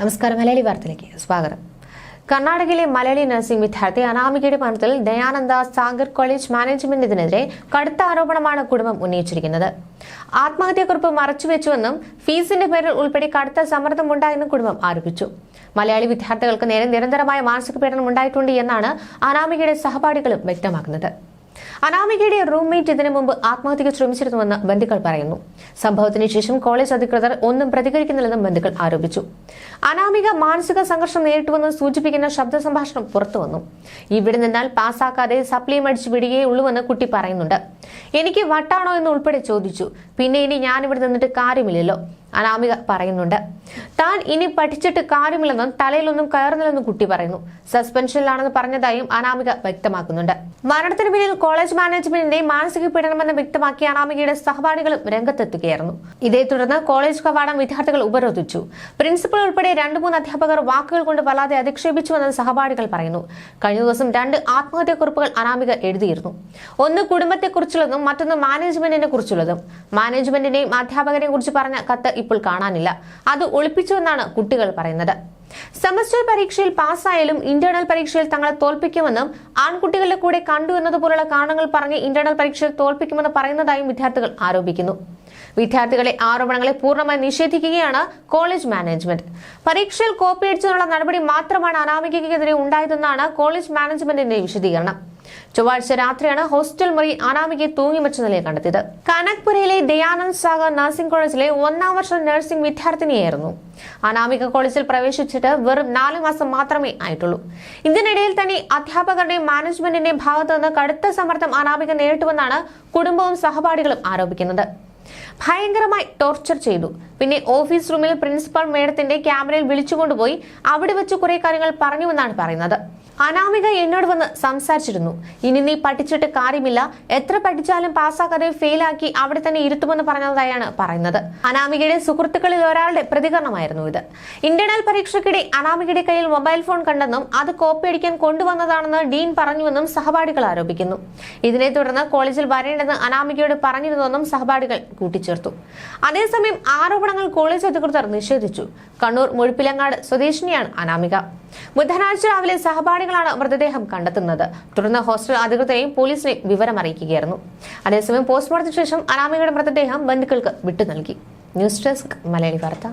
നമസ്കാരം മലയാളി വാർത്തയിലേക്ക് സ്വാഗതം. കർണാടകയിലെ മലയാളി നഴ്സിംഗ് വിദ്യാർത്ഥി അനാമികയുടെ മരണത്തിൽ ദയാനന്ദ സാഗർ കോളേജ് മാനേജ്മെന്റിനെതിരെ കടുത്ത ആരോപണമാണ് കുടുംബം ഉന്നയിച്ചിരിക്കുന്നത്. ആത്മഹത്യാക്കുറിപ്പ് മറച്ചുവെച്ചുവെന്നും ഫീസിന്റെ പേരിൽ ഉൾപ്പെടെ കടുത്ത സമ്മർദ്ദമുണ്ടായെന്നും കുടുംബം ആരോപിച്ചു. മലയാളി വിദ്യാർത്ഥികൾക്ക് നേരെ നിരന്തരമായ മാനസിക പീഡനം ഉണ്ടായിട്ടുണ്ട് എന്നാണ് അനാമികയുടെ സഹപാഠികളും വ്യക്തമാക്കുന്നത്. അനാമികയുടെ റൂംമേറ്റ് ഇതിനു മുമ്പ് ആത്മഹത്യക്ക് ശ്രമിച്ചിരുന്നുവെന്ന് ബന്ധുക്കൾ പറയുന്നു. സംഭവത്തിന് ശേഷം കോളേജ് അധികൃതർ ഒന്നും പ്രതികരിക്കുന്നില്ലെന്നും ബന്ധുക്കൾ ആരോപിച്ചു. അനാമിക മാനസിക സംഘർഷം നേരിട്ടുവെന്ന് സൂചിപ്പിക്കുന്ന ശബ്ദ സംഭാഷണം പുറത്തുവന്നു ഇവിടെ നിന്നാൽ പാസ്സാക്കാതെ സപ്ലിയും അടിച്ചു വിടുകയേ ഉള്ളൂവെന്ന് കുട്ടി പറയുന്നുണ്ട്. എനിക്ക് വട്ടാണോ എന്ന് ഉൾപ്പെടെ ചോദിച്ചു. പിന്നെ ഇനി ഞാനിവിടെ നിന്നിട്ട് കാര്യമില്ലല്ലോ. അനാമിക പറയുന്നുണ്ട്. താൻ ഇനി പഠിച്ചിട്ട് കാര്യമില്ലെന്നും തലയിലൊന്നും കയറുന്നില്ലെന്നും കുട്ടി പറയുന്നു. സസ്പെൻഷനിലാണെന്ന് പറഞ്ഞതായും അനാമിക വ്യക്തമാക്കുന്നുണ്ട്. മരണത്തിന് പിന്നിൽ കോളേജ് മാനേജ്മെന്റിന്റെ മാനസിക പീഡനമെന്ന് വ്യക്തമാക്കി അനാമികയുടെ സഹപാഠികളും രംഗത്തെത്തുകയായിരുന്നു. ഇതേ തുടർന്ന് കോളേജ് കവാടം വിദ്യാർത്ഥികൾ ഉപരോധിച്ചു. പ്രിൻസിപ്പൽ ഉൾപ്പെടെ രണ്ടു മൂന്ന് അധ്യാപകർ വാക്കുകൾ കൊണ്ട് വല്ലാതെ അധിക്ഷേപിച്ചുവെന്ന് സഹപാഠികൾ പറയുന്നു. കഴിഞ്ഞ ദിവസം രണ്ട് ആത്മഹത്യാക്കുറിപ്പുകൾ അനാമിക എഴുതിയിരുന്നു. ഒന്ന് കുടുംബത്തെക്കുറിച്ചുള്ളതും മറ്റൊന്ന് മാനേജ്മെന്റിനെ കുറിച്ചുള്ളതും മാനേജ്മെന്റിനെയും അധ്യാപകരെയും കുറിച്ച് പറഞ്ഞ കത്ത് ഇപ്പോൾ കാണാനില്ല. അത് ഒളിപ്പിച്ചുവെന്നാണ് കുട്ടികൾ പറയുന്നത്. സെമസ്റ്റർ പരീക്ഷയിൽ പാസ്സായാലും ഇന്റേണൽ പരീക്ഷയിൽ തങ്ങളെ തോൽപ്പിക്കുമെന്നും ആൺകുട്ടികളുടെ കൂടെ കണ്ടു എന്നതുപോലുള്ള കാരണങ്ങൾ പറഞ്ഞ് ഇന്റേണൽ പരീക്ഷയിൽ തോൽപ്പിക്കുമെന്ന് പറയുന്നതായും വിദ്യാർത്ഥികൾ ആരോപിക്കുന്നു. വിദ്യാർത്ഥികളെ ആരോപണങ്ങളെ പൂർണമായി നിഷേധിക്കുകയാണ് കോളേജ് മാനേജ്മെന്റ്. പരീക്ഷയിൽ കോപ്പിയടിച്ചതിനുള്ള നടപടി മാത്രമാണ് അനാമികയ്ക്കെതിരെ ഉണ്ടായതെന്നാണ് കോളേജ് മാനേജ്മെന്റിന്റെ വിശദീകരണം. ചൊവ്വാഴ്ച രാത്രിയാണ് ഹോസ്റ്റൽ മുറി അനാമികയെ തൂങ്ങിമച്ച നിലയിൽ കണ്ടെത്തിയത്. കനക്പുരയിലെ ദയാനന്ദ് സാഗർ നഴ്സിംഗ് കോളേജിലെ ഒന്നാം വർഷ നഴ്സിംഗ് വിദ്യാർത്ഥിനിയായിരുന്നു. അനാമിക കോളേജിൽ പ്രവേശിച്ചിട്ട് വെറും നാല് മാസം മാത്രമേ ആയിട്ടുള്ളൂ. ഇതിനിടയിൽ തന്നെ അധ്യാപകരുടെയും മാനേജ്മെന്റിന്റെയും ഭാഗത്തു നിന്ന് കടുത്ത സമ്മർദ്ദം അനാമിക നേരിട്ടുവെന്നാണ് കുടുംബവും സഹപാഠികളും ആരോപിക്കുന്നത്. ഭയങ്കരമായി ടോർച്ചർ ചെയ്തു. പിന്നെ ഓഫീസ് റൂമിൽ പ്രിൻസിപ്പൽ മേഡത്തിന്റെ ക്യാമറയിൽ വിളിച്ചുകൊണ്ടുപോയി അവിടെ വെച്ച് കുറെ കാര്യങ്ങൾ പറഞ്ഞുവെന്നാണ് പറയുന്നത്. അനാമിക എന്നോട് വന്ന് സംസാരിച്ചിരുന്നു. ഇനി നീ പഠിച്ചിട്ട് കാര്യമില്ല. എത്ര പഠിച്ചാലും പാസ്സാക്കാതെ ഫെയിലാക്കി അവിടെ തന്നെ ഇരുത്തുമെന്ന് പറഞ്ഞതായാണ് പറയുന്നത്. അനാമികയുടെ സുഹൃത്തുക്കളിൽ ഒരാളുടെ പ്രതികരണമായിരുന്നു ഇത്. ഇന്റേണൽ പരീക്ഷയ്ക്കിടെ അനാമികയുടെ കയ്യിൽ മൊബൈൽ ഫോൺ കണ്ടെന്നും അത് കോപ്പി അടിക്കാൻ കൊണ്ടുവന്നതാണെന്ന് ഡീൻ പറഞ്ഞുവെന്നും സഹപാഠികൾ ആരോപിക്കുന്നു. ഇതിനെ തുടർന്ന് കോളേജിൽ വരേണ്ടെന്ന് അനാമികയോട് പറഞ്ഞിരുന്നുവെന്നും സഹപാഠികൾ കൂട്ടിച്ചേർത്തു. അതേസമയം ആരോപണങ്ങൾ കോളേജ് അധികൃതർ നിഷേധിച്ചു. കണ്ണൂർ മുഴുപ്പിലങ്ങാട് സ്വദേശിനിയാണ് അനാമിക. ബുധനാഴ്ച രാവിലെ സഹപാഠികളാണ് മൃതദേഹം കണ്ടെത്തുന്നത്. തുടർന്ന് ഹോസ്റ്റൽ അധികൃതരെയും പോലീസിനെ വിവരം അറിയിക്കുകയായിരുന്നു അതേസമയം പോസ്റ്റ്മോർട്ടത്തിന് ശേഷം അനാമികയുടെ മൃതദേഹം ബന്ധുക്കൾക്ക് വിട്ടു നൽകി ന്യൂസ് ഡെസ്ക് മലയാളി വാർത്ത.